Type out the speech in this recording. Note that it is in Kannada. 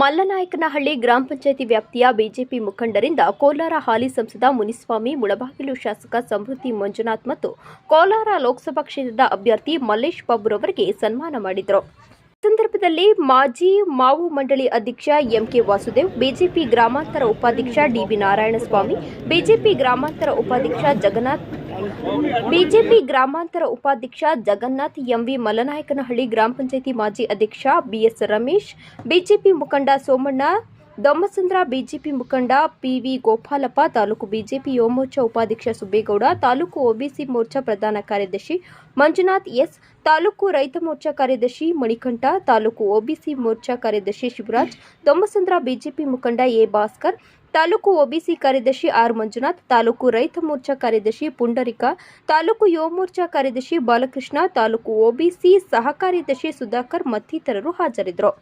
ಮಲ್ಲನಾಯಕನಹಳ್ಳಿ ಗ್ರಾಮ ಪಂಚಾಯಿತಿ ವ್ಯಾಪ್ತಿಯ ಬಿಜೆಪಿ ಮುಖಂಡರಿಂದ ಕೋಲಾರ ಹಾಲಿ ಸಂಸದ ಮುನಿಸ್ವಾಮಿ ಮುಳಬಾಗಿಲು ಶಾಸಕ ಸಮೃದ್ಧಿ ಮಂಜುನಾಥ್ ಮತ್ತು ಕೋಲಾರ ಲೋಕಸಭಾ ಕ್ಷೇತ್ರದ ಅಭ್ಯರ್ಥಿ ಮಲ್ಲೇಶ್ ಬಾಬುರವರಿಗೆ ಸನ್ಮಾನ ಮಾಡಿದರು. ಸಂದರ್ಭದಲ್ಲಿ ಮಾಜಿ ಮಾವು ಮಂಡಳಿ ಅಧ್ಯಕ್ಷ ಎಂಕೆ ವಾಸುದೇವ್, ಬಿಜೆಪಿ ಗ್ರಾಮಾಂತರ ಉಪಾಧ್ಯಕ್ಷ ಡಿಬಿ ನಾರಾಯಣಸ್ವಾಮಿ, ಬಿಜೆಪಿ ಗ್ರಾಮಾಂತರ ಉಪಾಧ್ಯಕ್ಷ ಜಗನ್ನಾಥ್ ಬಿಜೆಪಿ ಗ್ರಾಮಾಂತರ ಉಪಾಧ್ಯಕ್ಷ ಜಗನ್ನಾಥ್, ಎಂವಿ ಮಲನಾಯಕನಹಳ್ಳಿ ಗ್ರಾಮ ಪಂಚಾಯಿತಿ ಮಾಜಿ ಅಧ್ಯಕ್ಷ ಬಿಎಸ್ ರಮೇಶ್, ಬಿಜೆಪಿ ಮುಖಂಡ ಸೋಮಣ್ಣ, ದೊಮ್ಮಸಂದ್ರ ಬಿಜೆಪಿ ಮುಖಂಡ ಪಿವಿ ಗೋಪಾಲಪ್ಪ, ತಾಲೂಕು ಬಿಜೆಪಿ ಯುವಮೋರ್ಚಾ ಉಪಾಧ್ಯಕ್ಷ ಸುಬ್ಬೇಗೌಡ, ತಾಲೂಕು ಒಬಿಸಿ ಮೋರ್ಚಾ ಪ್ರಧಾನ ಕಾರ್ಯದರ್ಶಿ ಮಂಜುನಾಥ್ ಎಸ್, ತಾಲೂಕು ರೈತ ಮೋರ್ಚಾ ಕಾರ್ಯದರ್ಶಿ ಮಣಿಕಂಠ, ತಾಲೂಕು ಒಬಿಸಿ ಮೋರ್ಚಾ ಕಾರ್ಯದರ್ಶಿ ಶಿವರಾಜ್, ದೊಮ್ಮಸಂದ್ರ ಬಿಜೆಪಿ ಮುಖಂಡ ಎ ಭಾಸ್ಕರ್ ತಾಲೂಕು ಒಬಿಸಿ ಕಾರ್ಯದರ್ಶಿ ಆರ್ ಮಂಜುನಾಥ್ ತಾಲೂಕು ರೈತ ಮೋರ್ಚಾ ಕಾರ್ಯದರ್ಶಿ ಪುಂಡರಿಕ, ತಾಲೂಕು ಯುವ ಮೋರ್ಚಾ ಕಾರ್ಯದರ್ಶಿ ಬಾಲಕೃಷ್ಣ, ತಾಲೂಕು ಒಬಿಸಿ ಸಹ ಕಾರ್ಯದರ್ಶಿ ಸುಧಾಕರ್ ಮತ್ತಿತರರು ಹಾಜರಿದ್ದರು.